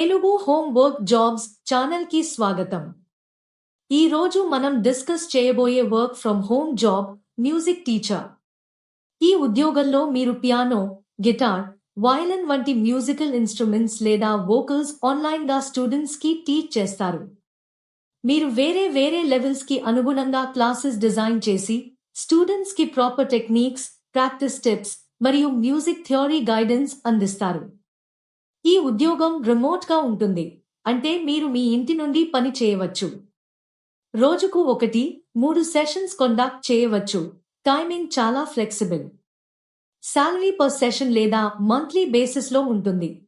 Telugu home work jobs ఛానల్కి స్వాగతం. ఈ రోజు మనం డిస్కస్ చేయబోయే work from home job music teacher. ఈ ఉద్యోగంలో మీరు పియానో గిటార్ వయలిన్ వంటి మ్యూజికల్ ఇన్స్ట్రుమెంట్స్ లేదా వోకల్స్ ఆన్లైన్గా స్టూడెంట్స్కి టీచ్ చేస్తారు. మీరు వేరే వేరే లెవెల్స్కి అనుగుణంగా క్లాసెస్ డిజైన్ చేసి స్టూడెంట్స్కి ప్రాపర్ టెక్నిక్స్ ప్రాక్టీస్ టిప్స్ మరియు మ్యూజిక్ థియరీ గైడెన్స్ అందిస్తారు. ఈ ఉద్యోగం రిమోట్గా ఉంటుంది. అంటే మీరు మీ ఇంటి నుండి పని చేయవచ్చు. రోజుకు ఒకటి మూడు సెషన్స్ కండక్ట్ చేయవచ్చు. టైమింగ్ చాలా ఫ్లెక్సిబుల్ శాలరీ పర్ సెషన్ లేదా మంత్లీ బేసిస్లో ఉంటుంది.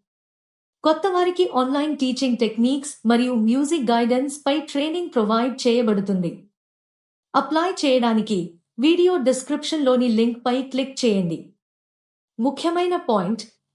కొత్త వారికి ఆన్లైన్ టీచింగ్ టెక్నిక్స్ మరియు మ్యూజిక్ గైడెన్స్ పై ట్రైనింగ్ ప్రొవైడ్ చేయబడుతుంది. అప్లై చేయడానికి వీడియో డిస్క్రిప్షన్లోని లింక్పై క్లిక్ చేయండి. ముఖ్యమైన పాయింట్